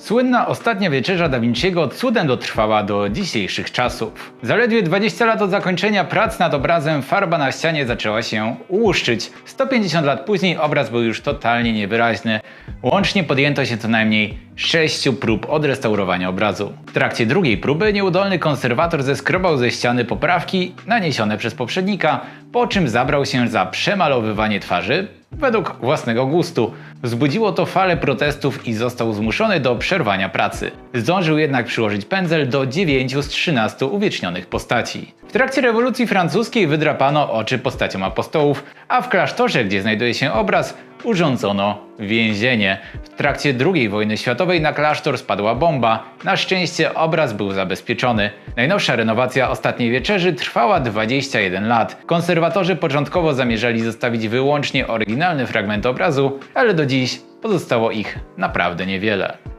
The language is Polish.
Słynna ostatnia wieczerza Da Vinciego cudem dotrwała do dzisiejszych czasów. Zaledwie 20 lat od zakończenia prac nad obrazem farba na ścianie zaczęła się łuszczyć. 150 lat później obraz był już totalnie niewyraźny. Łącznie podjęto się co najmniej 6 prób odrestaurowania obrazu. W trakcie drugiej próby nieudolny konserwator zeskrobał ze ściany poprawki naniesione przez poprzednika, po czym zabrał się za przemalowywanie twarzy według własnego gustu. Wzbudziło to falę protestów i został zmuszony do przerwania pracy. Zdążył jednak przyłożyć pędzel do 9 z 13 uwiecznionych postaci. W trakcie rewolucji francuskiej wydrapano oczy postaciom apostołów, a w klasztorze, gdzie znajduje się obraz, urządzono więzienie. W trakcie II wojny światowej na klasztor spadła bomba. Na szczęście obraz był zabezpieczony. Najnowsza renowacja Ostatniej Wieczerzy trwała 21 lat. Konserwatorzy początkowo zamierzali zostawić wyłącznie oryginalny fragment obrazu, ale do dziś pozostało ich naprawdę niewiele.